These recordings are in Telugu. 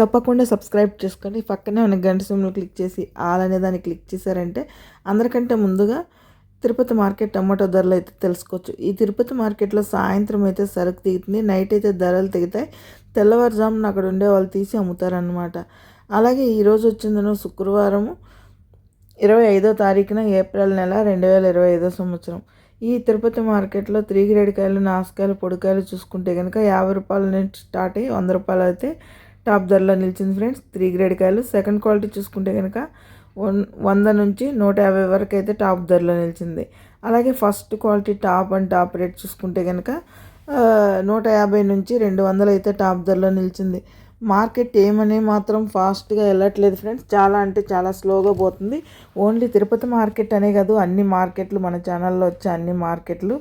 తప్పకుండా సబ్స్క్రైబ్ చేసుకోండి. పక్కనే ఉన్న గంట సిమ్లో క్లిక్ చేసి ఆల్ అనే దాన్ని క్లిక్ చేశారంటే అందరికంటే ముందుగా తిరుపతి మార్కెట్ టమాటో ధరలు అయితే తెలుసుకోవచ్చు. ఈ తిరుపతి మార్కెట్లో సాయంత్రం అయితే సరుకు దిగుతుంది. నైట్ అయితే ధరలు దిగుతాయి తెల్లవారుజామున అక్కడ ఉండే వాళ్ళు తీసి అమ్ముతారనమాట అలాగే ఈరోజు వచ్చిందను శుక్రవారము ఇరవై ఐదో తారీఖున ఏప్రిల్ నెల రెండు వేల ఇరవై ఐదో సంవత్సరం. ఈ తిరుపతి మార్కెట్లో త్రీ గ్రేడ్ కాయలు నాసుకాయలు పొడికాయలు చూసుకుంటే కనుక యాభై రూపాయల నుంచి స్టార్ట్ అయ్యి వంద రూపాయలు అయితే టాప్ ధరలో నిలిచింది ఫ్రెండ్స్. త్రీ గ్రేడ్ కాయలు. సెకండ్ క్వాలిటీ చూసుకుంటే కనుక వన్ వంద నుంచి నూట యాభై వరకు అయితే టాప్ ధరలో నిలిచింది. అలాగే first quality top and top rate చూసుకుంటే కనుక నూట యాభై నుంచి రెండు వందలు అయితే టాప్ ధరలో నిలిచింది. మార్కెట్ ఏమని మాత్రం ఫాస్ట్గా వెళ్ళట్లేదు ఫ్రెండ్స్. చాలా అంటే చాలా స్లోగా పోతుంది. ఓన్లీ తిరుపతి మార్కెట్ అనే కాదు అన్ని మార్కెట్లు మన ఛానల్లో వచ్చే అన్ని మార్కెట్లు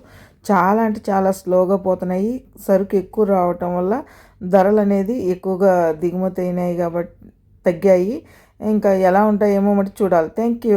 చాలా అంటే చాలా స్లోగా పోతున్నాయి. సరుకు ఎక్కువ రావటం వల్ల ధరలు అనేది ఎక్కువగా దిగుమతి అయినాయి కాబట్టి తగ్గాయి. ఇంకా ఎలా ఉంటాయేమో మరి చూడాలి. Thank you